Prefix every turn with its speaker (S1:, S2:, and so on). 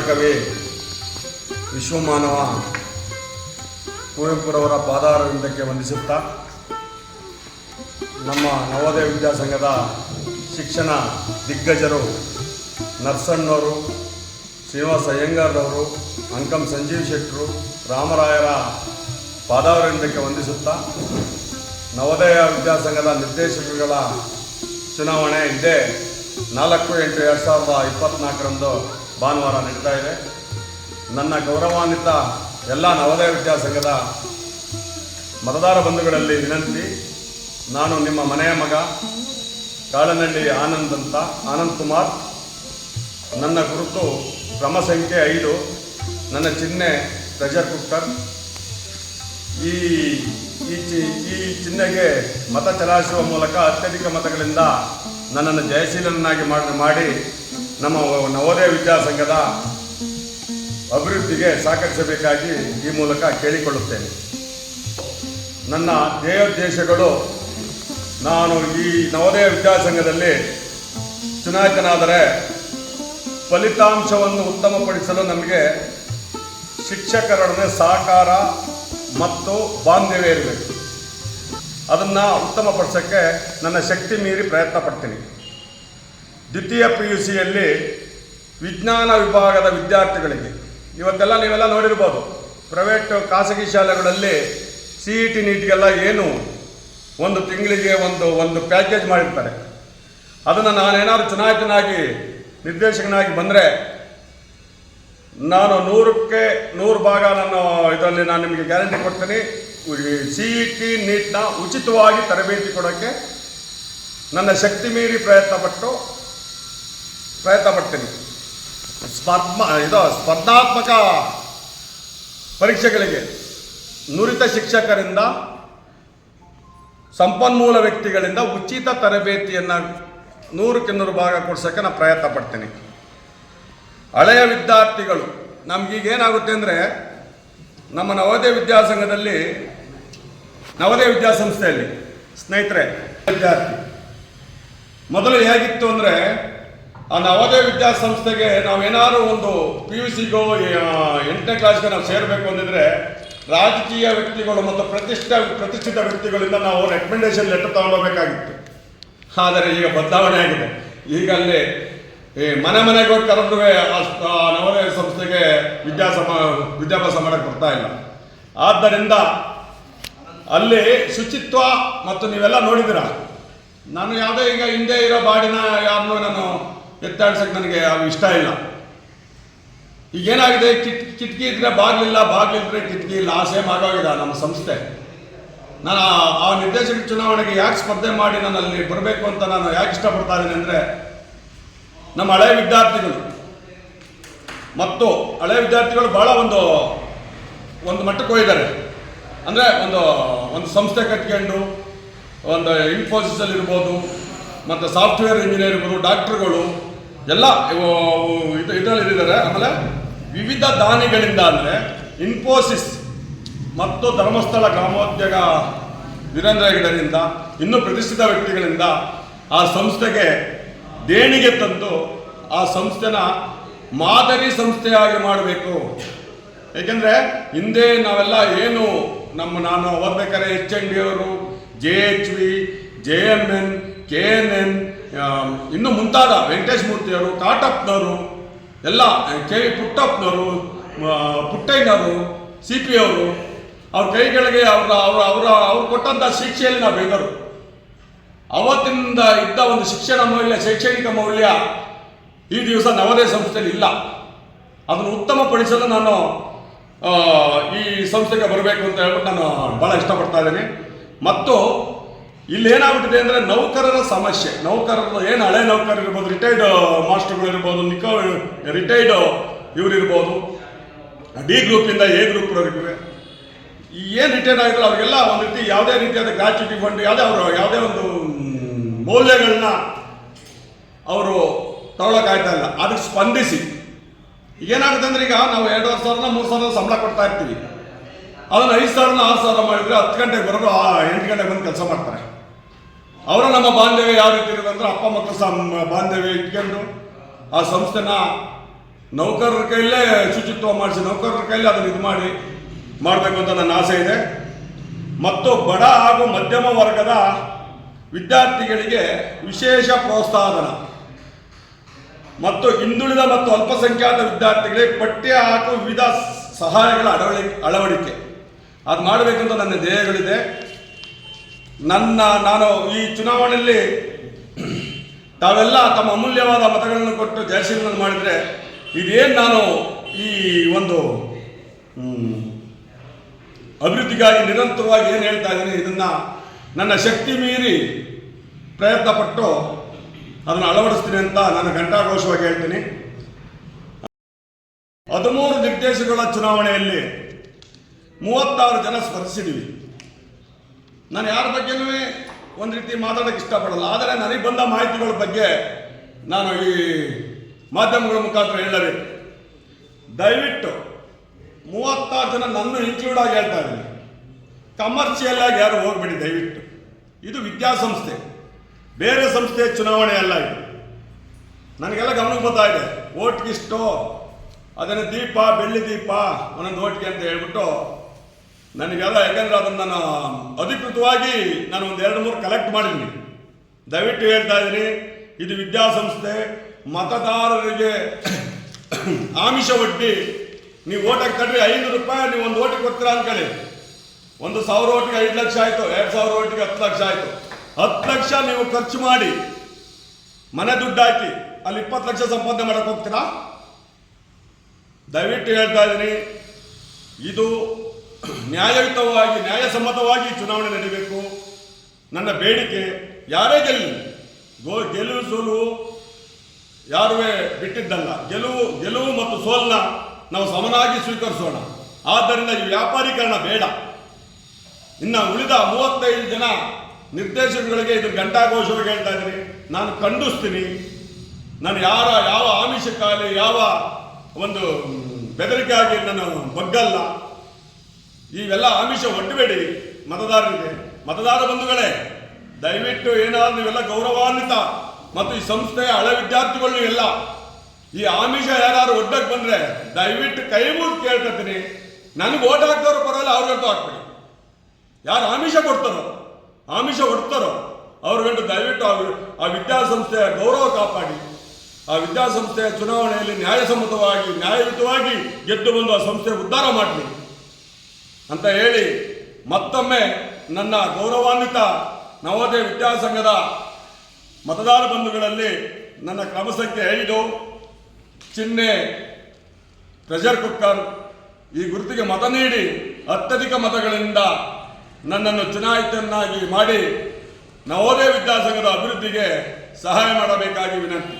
S1: ಕವಿ ವಿಶ್ವಮಾನವ ಕುವೆಂಪುರವರ ಪಾದಾರವಿಂದಕ್ಕೆ ವಂದಿಸುತ್ತಾ ನಮ್ಮ ನವೋದಯ ವಿದ್ಯಾಸಂಘದ ಶಿಕ್ಷಣ ದಿಗ್ಗಜರು ನರ್ಸಣ್ಣವರು, ಶ್ರೀನಿವಾಸ ಅಯ್ಯಂಗಾರ್ರವರು, ಅಂಕಂ ಸಂಜೀವ್ ಶೆಟ್ಟರು, ರಾಮರಾಯರ ಪಾದಾರವಿಂದಕ್ಕೆ ವಂದಿಸುತ್ತಾ ನವೋದಯ ವಿದ್ಯಾಸಂಘದ ನಿರ್ದೇಶಕರುಗಳ ಚುನಾವಣೆ ಇದೇ ನಾಲ್ಕು ಎಂಟು ಎರಡು ಸಾವಿರದ ಇಪ್ಪತ್ತ್ನಾಲ್ಕರಂದು ಭಾನುವಾರ ನಡೀತಾ ಇದೆ. ನನ್ನ ಗೌರವಾನ್ವಿತ ಎಲ್ಲ ನವೋದಯ ವಿದ್ಯಾಸಂಘದ ಮತದಾರ ಬಂಧುಗಳಲ್ಲಿ ವಿನಂತಿ. ನಾನು ನಿಮ್ಮ ಮನೆಯ ಮಗ, ಕಾಳನಹಳ್ಳಿ ಆನಂದ್ ಅಂತ, ಆನಂದ್ ಕುಮಾರ್. ನನ್ನ ಗುರುತು ಕ್ರಮ ಸಂಖ್ಯೆ ಐದು. ನನ್ನ ಚಿಹ್ನೆ ಪ್ರೆಷರ್ ಕುಕ್ಕರ್ ಈ ಈ ಚಿ, ಈ ಚಿಹ್ನೆಗೆ ಮತ ಚಲಾಯಿಸುವ ಮೂಲಕ ಅತ್ಯಧಿಕ ಮತಗಳಿಂದ ನನ್ನನ್ನು ಜಯಶೀಲನನ್ನಾಗಿ ಮಾಡಿ ಮಾಡಿ ನಮ್ಮ ನವೋದಯ ವಿದ್ಯಾಸಂಘದ ಅಭಿವೃದ್ಧಿಗೆ ಸಹಕರಿಸಬೇಕಾಗಿ ಈ ಮೂಲಕ ಕೇಳಿಕೊಳ್ಳುತ್ತೇನೆ. ನನ್ನ ಧ್ಯೇಯೋದ್ದೇಶಗಳು, ನಾನು ಈ ನವೋದಯ ವಿದ್ಯಾಸಂಘದಲ್ಲಿ ಚುನಾಯಿತನಾದರೆ ಫಲಿತಾಂಶವನ್ನು ಉತ್ತಮಪಡಿಸಲು ನಮಗೆ ಶಿಕ್ಷಕರೊಡನೆ ಸಹಕಾರ ಮತ್ತು ಬಾಂಧವ್ಯ ಇರಬೇಕು. ಅದನ್ನು ಉತ್ತಮಪಡಿಸೋಕ್ಕೆ ನನ್ನ ಶಕ್ತಿ ಮೀರಿ ಪ್ರಯತ್ನ ಪಡ್ತೀನಿ. ದ್ವಿತೀಯ ಪಿ ಯು ಸಿಯಲ್ಲಿ ವಿಜ್ಞಾನ ವಿಭಾಗದ ವಿದ್ಯಾರ್ಥಿಗಳಿಗೆ, ಇವತ್ತೆಲ್ಲ ನೀವೆಲ್ಲ ನೋಡಿರ್ಬೋದು, ಪ್ರೈವೇಟ್ ಖಾಸಗಿ ಶಾಲೆಗಳಲ್ಲಿ ಸಿ ಇ ಟಿ ನೀಟ್ಗೆಲ್ಲ ಏನು ಒಂದು ತಿಂಗಳಿಗೆ ಒಂದು ಒಂದು ಪ್ಯಾಕೇಜ್ ಮಾಡಿರ್ತಾರೆ. ಅದನ್ನು ನಾನೇನಾದ್ರು ಚುನಾಯಿತನಾಗಿ ನಿರ್ದೇಶಕನಾಗಿ ಬಂದರೆ, ನಾನು ನೂರಕ್ಕೆ ನೂರು ಭಾಗ ನಾನು ಇದರಲ್ಲಿ ನಾನು ನಿಮಗೆ ಗ್ಯಾರಂಟಿ ಕೊಡ್ತೀನಿ ಸಿ ಇ ಟಿ ನೀಟ್ನ ಉಚಿತವಾಗಿ ತರಬೇತಿ ಕೊಡೋಕ್ಕೆ ನನ್ನ ಶಕ್ತಿ ಮೀರಿ ಪ್ರಯತ್ನ ಪಟ್ಟು ಪ್ರಯತ್ನ ಪಡ್ತೀನಿ. ಸ್ಪರ್ಧ ಇದು ಸ್ಪರ್ಧಾತ್ಮಕ ಪರೀಕ್ಷೆಗಳಿಗೆ ನುರಿತ ಶಿಕ್ಷಕರಿಂದ ಸಂಪನ್ಮೂಲ ವ್ಯಕ್ತಿಗಳಿಂದ ಉಚಿತ ತರಬೇತಿಯನ್ನು ನೂರಕ್ಕೆ ನೂರು ಭಾಗ ಕೊಡ್ಸೋಕ್ಕೆ ನಾನು ಪ್ರಯತ್ನ ಪಡ್ತೀನಿ. ಹಳೆಯ ವಿದ್ಯಾರ್ಥಿಗಳು, ನಮಗೀಗ ಏನಾಗುತ್ತೆ ಅಂದರೆ, ನಮ್ಮ ನವೋದಯ ವಿದ್ಯಾಸಂಘದಲ್ಲಿ, ನವೋದಯ ವಿದ್ಯಾಸಂಸ್ಥೆಯಲ್ಲಿ, ಸ್ನೇಹಿತರೆ, ವಿದ್ಯಾರ್ಥಿ. ಮೊದಲು ಹೇಗಿತ್ತು ಅಂದರೆ ಆ ನವೋದಯ ವಿದ್ಯಾಸಂಸ್ಥೆಗೆ ನಾವೇನಾದ್ರು ಒಂದು ಪಿ ಯು ಸಿಗೋ ಎಂಟನೇ ಕ್ಲಾಸ್ಗೆ ನಾವು ಸೇರಬೇಕು ಅಂದಿದ್ರೆ ರಾಜಕೀಯ ವ್ಯಕ್ತಿಗಳು ಮತ್ತು ಪ್ರತಿಷ್ಠ, ಪ್ರತಿಷ್ಠಿತ ವ್ಯಕ್ತಿಗಳಿಂದ ನಾವು ರೆಕಮೆಂಡೇಶನ್ ಲೆಟರ್ ತಗೊಂಡೋಗ್ಬೇಕಾಗಿತ್ತು. ಆದರೆ ಈಗ ಬದಲಾವಣೆ ಆಗಿದೆ. ಈಗ ಅಲ್ಲಿ ಈ ಮನೆ ಮನೆಗೆ ಕರೆದು ಆ ನವೋದಯ ಸಂಸ್ಥೆಗೆ ವಿದ್ಯಾಸಮ ವಿದ್ಯಾಭ್ಯಾಸ ಮಾಡಕ್ಕೆ ಬರ್ತಾ ಇಲ್ಲ. ಆದ್ದರಿಂದ ಅಲ್ಲಿ ಶುಚಿತ್ವ ಮತ್ತು ನೀವೆಲ್ಲ ನೋಡಿದಿರ ನಾನು ಯಾವುದೇ ಈಗ ಹಿಂದೆ ಇರೋ ಬಾಡಿನ ಯಾರನ್ನೂ ನಾನು ಎತ್ತಾಡ್ಸಕ್ಕೆ ನನಗೆ ಅವು ಇಷ್ಟ ಇಲ್ಲ. ಈಗೇನಾಗಿದೆ? ಕಿಟ್ ಕಿಟಕಿ ಇದ್ರೆ ಬಾಗಿಲಿಲ್ಲ ಬಾಗಿಲಿದ್ರೆ ಕಿಟಕಿ ಇಲ್ಲ. ಆ ಸೇಮ್ ಆಗೋಗಿದೆ ನಮ್ಮ ಸಂಸ್ಥೆ. ನಾನು ಆ- ಆ ನಿರ್ದೇಶಕ ಚುನಾವಣೆಗೆ ಯಾಕೆ ಸ್ಪರ್ಧೆ ಮಾಡಿ ನಾನು ಅಲ್ಲಿ ಬರಬೇಕು ಅಂತ ನಾನು ಯಾಕೆ ಇಷ್ಟಪಡ್ತಾ ಇದ್ದೀನಿ ಅಂದರೆ, ನಮ್ಮ ಹಳೆ ವಿದ್ಯಾರ್ಥಿಗಳು ಮತ್ತು ಹಳೆ ವಿದ್ಯಾರ್ಥಿಗಳು ಭಾಳ ಒಂದು ಒಂದು ಮಟ್ಟಕ್ಕೆ ಹೋಗಿದ್ದಾರೆ. ಅಂದರೆ ಒಂದು ಒಂದು ಸಂಸ್ಥೆ ಕಟ್ಕೊಂಡು, ಒಂದು ಇನ್ಫೋಸಿಸಲ್ಲಿ ಇರ್ಬೋದು ಮತ್ತು ಸಾಫ್ಟ್ವೇರ್ ಇಂಜಿನಿಯರ್ ಇರ್ಬೋದು ಡಾಕ್ಟ್ರುಗಳು ಎಲ್ಲ ಇದರಲ್ಲಿ ಇದ್ದಾರೆ ಆಮೇಲೆ ವಿವಿಧ ದಾನಿಗಳಿಂದ ಅಂದರೆ ಇನ್ಫೋಸಿಸ್ ಮತ್ತು ಧರ್ಮಸ್ಥಳ ಗ್ರಾಮೋದ್ಯೋಗ ವೀರೇಂದ್ರ ಹೆಗಡೆಯಿಂದ ಇನ್ನೂ ಪ್ರತಿಷ್ಠಿತ ವ್ಯಕ್ತಿಗಳಿಂದ ಆ ಸಂಸ್ಥೆಗೆ ದೇಣಿಗೆ ತಂದು ಆ ಸಂಸ್ಥೆನ ಮಾದರಿ ಸಂಸ್ಥೆಯಾಗಿ ಮಾಡಬೇಕು. ಏಕೆಂದರೆ ಹಿಂದೆ ನಾವೆಲ್ಲ ಏನು ನಮ್ಮ ನಾನು ಓದ್ಬೇಕಾದ್ರೆ ಎಚ್ ಎನ್ ಡಿ ಅವರು, J H V, J M N, K N N ಇನ್ನು ಮುಂತಾದ ವೆಂಕಟೇಶ್ ಮೂರ್ತಿಯವರು ತಾಟಪ್ನವರು ಎಲ್ಲ ಕೆ ವಿ ಪುಟ್ಟಪ್ಪನವರು ಪುಟ್ಟಯ್ಯನವರು ಸಿ ಪಿ ಅವರು, ಅವ್ರ ಕೈಗಳಿಗೆ ಅವರ ಅವರ ಅವರ, ಅವ್ರು ಕೊಟ್ಟಂಥ ಶಿಕ್ಷೆಯಲ್ಲಿ ನಾವು ಬೆಳೆದರು ಅವತ್ತಿನಿಂದ ಇದ್ದ ಒಂದು ಶಿಕ್ಷಣ ಮೌಲ್ಯ, ಶೈಕ್ಷಣಿಕ ಮೌಲ್ಯ ಈ ದಿವಸ ನವೋದಯ ಸಂಸ್ಥೆಯಲ್ಲಿ ಇಲ್ಲ. ಅದನ್ನು ಉತ್ತಮಪಡಿಸಲು ನಾನು ಈ ಸಂಸ್ಥೆಗೆ ಬರಬೇಕು ಅಂತ ಹೇಳ್ಬಿಟ್ಟು ನಾನು ಭಾಳ ಇಷ್ಟಪಡ್ತಾ ಇದ್ದೀನಿ. ಮತ್ತು ಇಲ್ಲಿ ಏನಾಗ್ಬಿಟ್ಟಿದೆ ಅಂದರೆ ನೌಕರರ ಸಮಸ್ಯೆ. ನೌಕರರು ಏನು ಹಳೆ ನೌಕರ ಇರ್ಬೋದು ರಿಟೈರ್ಡ್ ಮಾಸ್ಟರ್ಗಳು ಇರ್ಬೋದು ನಿಕೋ ರಿಟೈರ್ಡ್ ಇವ್ರು ಇರ್ಬೋದು ಡಿ ಗ್ರೂಪಿಂದ ಎ ಗ್ರೂಪ್ರವರೆಗೂ ಏನು ರಿಟೈರ್ಡ್ ಆಗಿರೋ ಅವರಿಗೆಲ್ಲ ಒಂದು ರೀತಿ ಯಾವುದೇ ರೀತಿಯಾದ ಗ್ರಾಚ್ಯುಟಿ ಫಂಡ್ ಯಾವುದೇ ಅವರು ಯಾವುದೇ ಒಂದು ಮೌಲ್ಯಗಳನ್ನ ಅವರು ತಗೊಳಕ್ಕಾಗ್ತಾ ಇಲ್ಲ. ಅದಕ್ಕೆ ಸ್ಪಂದಿಸಿ. ಏನಾಗುತ್ತೆ ಅಂದ್ರೆ ಈಗ ನಾವು ಎರಡುವರೆ ಸಾವಿರ ಮೂರು ಸಾವಿರ ಸಂಬಳ ಕೊಡ್ತಾ ಇರ್ತೀವಿ. ಅದನ್ನ ಐದು ಸಾವಿರ ಆರು ಸಾವಿರ ಮಾಡಿದ್ರೆ ಹತ್ತು ಗಂಟೆಗೆ ಬರೋರು ಎಂಟು ಗಂಟೆಗೆ ಬಂದು ಕೆಲಸ ಮಾಡ್ತಾರೆ. ಅವರು ನಮ್ಮ ಬಾಂಧವ್ಯ ಯಾವ ರೀತಿ ಇರೋದಂದ್ರೆ ಅಪ್ಪ ಮಕ್ಕಳು ಸಂ ಬಾಂಧವ್ಯ ಇಟ್ಕೊಂಡು ಆ ಸಂಸ್ಥೆನ ನೌಕರರ ಕೈಯಲ್ಲೇ ಶುಚಿತ್ವ ಮಾಡಿಸಿ, ನೌಕರರ ಕೈಯಲ್ಲಿ ಅದನ್ನು ಇದು ಮಾಡಿ ಮಾಡಬೇಕು ಅಂತ ನನ್ನ ಆಸೆ ಇದೆ. ಮತ್ತು ಬಡ ಹಾಗೂ ಮಧ್ಯಮ ವರ್ಗದ ವಿದ್ಯಾರ್ಥಿಗಳಿಗೆ ವಿಶೇಷ ಪ್ರೋತ್ಸಾಹಧನ. ಮತ್ತು ಹಿಂದುಳಿದ ಮತ್ತು ಅಲ್ಪಸಂಖ್ಯಾತ ವಿದ್ಯಾರ್ಥಿಗಳಿಗೆ ಪಠ್ಯ ಹಾಗೂ ವಿವಿಧ ಸಹಾಯಗಳ ಅಳವಡಿ ಅಳವಡಿಕೆ. ಅದು ಮಾಡಬೇಕಂತ ನನ್ನ ಧ್ಯೇಯಗಳಿದೆ. ನನ್ನ, ನಾನು ಈ ಚುನಾವಣೆಯಲ್ಲಿ ತಾವೆಲ್ಲ ತಮ್ಮ ಅಮೂಲ್ಯವಾದ ಮತಗಳನ್ನು ಕೊಟ್ಟು ಜಯಶೀಲನ ಮಾಡಿದರೆ ಇದೇನು ನಾನು ಈ ಒಂದು ಅಭಿವೃದ್ಧಿಗಾಗಿ ನಿರಂತರವಾಗಿ ಏನು ಹೇಳ್ತಾ ಇದ್ದೀನಿ, ಇದನ್ನು ನನ್ನ ಶಕ್ತಿ ಮೀರಿ ಪ್ರಯತ್ನ ಪಟ್ಟು ಅದನ್ನು ಅಳವಡಿಸ್ತೀನಿ ಅಂತ ನಾನು ಘಂಟಾಘೋಷವಾಗಿ ಹೇಳ್ತೀನಿ. ಹದಿಮೂರು ನಿರ್ದೇಶಕಗಳ ಚುನಾವಣೆಯಲ್ಲಿ ಮೂವತ್ತಾರು ಜನ ಸ್ಪರ್ಶಿಸಿದ್ದೀವಿ ನಾನು ಯಾರ ಬಗ್ಗೆನೂ ಒಂದು ರೀತಿ ಮಾತಾಡೋಕ್ಕೆ ಇಷ್ಟಪಡಲ್ಲ. ಆದರೆ ನನಗೆ ಬಂದ ಮಾಹಿತಿಗಳ ಬಗ್ಗೆ ನಾನು ಈ ಮಾಧ್ಯಮಗಳ ಮುಖಾಂತರ ಹೇಳಬೇಕು. ದಯವಿಟ್ಟು ಮೂವತ್ತಾರು ಜನ ನನ್ನ ಇನ್ಕ್ಲೂಡ್ ಆಗಿ ಹೇಳ್ತಾ ಇದ್ದೀನಿ. ಕಮರ್ಷಿಯಲ್ ಆಗಿ ಯಾರು ಹೋಗ್ಬೇಡಿ ದಯವಿಟ್ಟು. ಇದು ವಿದ್ಯಾಸಂಸ್ಥೆ. ಬೇರೆ ಸಂಸ್ಥೆ ಚುನಾವಣೆ ಅಲ್ಲ ಇದು. ನನಗೆಲ್ಲ ಗಮನಕ್ಕೆ ಬರ್ತಾ ಇದೆ. ಓಟ್ಗಿಷ್ಟು ಅದನ್ನು ದೀಪ, ಬೆಳ್ಳಿ ದೀಪ, ಒಂದೊಂದು ಓಟ್ಗೆ ಅಂತ ಹೇಳ್ಬಿಟ್ಟು ನನಗೆಲ್ಲ ಯಾಕಂದ್ರೆ ಅದನ್ನು ನಾನು ಅಧಿಕೃತವಾಗಿ ನಾನು ಒಂದು ಎರಡು ಮೂರು ಕಲೆಕ್ಟ್ ಮಾಡಿದ್ದೀನಿ. ದಯವಿಟ್ಟು ಹೇಳ್ತಾ ಇದ್ದೀನಿ, ಇದು ವಿದ್ಯಾಸಂಸ್ಥೆ, ಮತದಾರರಿಗೆ ಆಮಿಷ ಒಡ್ಡಿ, ನೀವು ಓಟ್ ಹಾಕ್ತಡ್ರಿ ಐನೂರು ರೂಪಾಯಿ ನೀವು ಒಂದು ಓಟಿಗೆ ಕೊಡ್ತೀರಾ ಅನ್ಕೊಳ್ಳಿ ಒಂದು ಸಾವಿರ ಓಟಿಗೆ ಐದು ಲಕ್ಷ ಆಯಿತು, ಎರಡು ಸಾವಿರ ಓಟಿಗೆ ಹತ್ತು ಲಕ್ಷ ಆಯಿತು. ಹತ್ತು ಲಕ್ಷ ನೀವು ಖರ್ಚು ಮಾಡಿ, ಮನೆ ದುಡ್ಡು ಹಾಕಿ, ಅಲ್ಲಿ ಇಪ್ಪತ್ತು ಲಕ್ಷ ಸಂಪಾದನೆ ಮಾಡೋಕ್ಕೆ ಹೋಗ್ತೀರಾ? ದಯವಿಟ್ಟು ಹೇಳ್ತಾ ಇದ್ದೀನಿ, ಇದು ನ್ಯಾಯಯುತವಾಗಿ, ನ್ಯಾಯಸಮ್ಮತವಾಗಿ ಚುನಾವಣೆ ನಡೀಬೇಕು. ನನ್ನ ಬೇಡಿಕೆ, ಯಾರೇ ಗೆಲ್ಲಿ, ಗೋ ಗೆಲುವು ಸೋಲು ಯಾರುವೇ ಬಿಟ್ಟಿದ್ದಲ್ಲ. ಗೆಲುವು ಗೆಲುವು ಮತ್ತು ಸೋಲನ್ನ ನಾವು ಸಮನಾಗಿ ಸ್ವೀಕರಿಸೋಣ. ಆದ್ದರಿಂದ ಈ ವ್ಯಾಪಾರೀಕರಣ ಬೇಡ. ಇನ್ನು ಉಳಿದ ಮೂವತ್ತೈದು ಜನ ನಿರ್ದೇಶಕಗಳಿಗೆ ಇದು ಘಂಟಾಘೋಷವಾಗಿ ಹೇಳ್ತಾ ಇದ್ದೀನಿ. ನಾನು ಖಂಡಿಸ್ತೀನಿ. ನಾನು ಯಾರ, ಯಾವ ಆಮಿಷಕ್ಕಾಗಲಿ ಯಾವ ಒಂದು ಬೆದರಿಕೆ ಆಗಿ ನಾನು ಬಗ್ಗಲ್ಲ. ಇವೆಲ್ಲ ಆಮಿಷ ಒಡ್ಡಬೇಡಿ ಮತದಾರರಿಗೆ, ಮತದಾರ ಬಂಧುಗಳೇ, ದಯವಿಟ್ಟು ಏನಾದ್ರು ನೀವೆಲ್ಲ ಗೌರವಾನ್ವಿತ ಮತ್ತು ಈ ಸಂಸ್ಥೆಯ ಹಳೆ ವಿದ್ಯಾರ್ಥಿಗಳು ಎಲ್ಲ ಈ ಆಮಿಷ ಯಾರು ಒಡ್ಡಕ್ಕೆ ಬಂದ್ರೆ ದಯವಿಟ್ಟು ಕೈ ಮುಗಿದು ಕೇಳ್ಕೊತೀನಿ. ನನಗೆ ಓಟ್ ಹಾಕ್ತಾರೋ ಪರವಾಗಿಲ್ಲ, ಅವ್ರಿಗಂತೂ ಹಾಕ್ಬಿಡಿ. ಯಾರು ಆಮಿಷ ಕೊಡ್ತಾರೋ, ಆಮಿಷ ಒಡ್ತಾರೋ ಅವ್ರಿಗಂಟು ದಯವಿಟ್ಟು ಆ ವಿದ್ಯಾಸಂಸ್ಥೆಯ ಗೌರವ ಕಾಪಾಡಿ. ಆ ವಿದ್ಯಾಸಂಸ್ಥೆಯ ಚುನಾವಣೆಯಲ್ಲಿ ನ್ಯಾಯಸಮ್ಮತವಾಗಿ, ನ್ಯಾಯಯುತವಾಗಿ ಗೆದ್ದು ಬಂದು ಆ ಸಂಸ್ಥೆ ಉದ್ಧಾರ ಮಾಡಲಿ. ಅಂತ ಹೇಳಿ ಮತ್ತೊಮ್ಮೆ ನನ್ನ ಗೌರವಾನ್ವಿತ ನವೋದಯ ವಿದ್ಯಾಸಂಘದ ಮತದಾರ ಬಂಧುಗಳಲ್ಲಿ ನನ್ನ ಕ್ರಮ ಸಂಖ್ಯೆ ಐದು ಚಿಹ್ನೆ ಪ್ರೆಷರ್ ಕುಕ್ಕರ್ ಈ ಗುರುತಿಗೆ ಮತ ನೀಡಿ ಅತ್ಯಧಿಕ ಮತಗಳಿಂದ ನನ್ನನ್ನು ಚುನಾಯಿತನಾಗಿ ಮಾಡಿ ನವೋದಯ ವಿದ್ಯಾಸಂಘದ ಅಭಿವೃದ್ಧಿಗೆ ಸಹಾಯ ಮಾಡಬೇಕಾಗಿ ವಿನಂತಿ.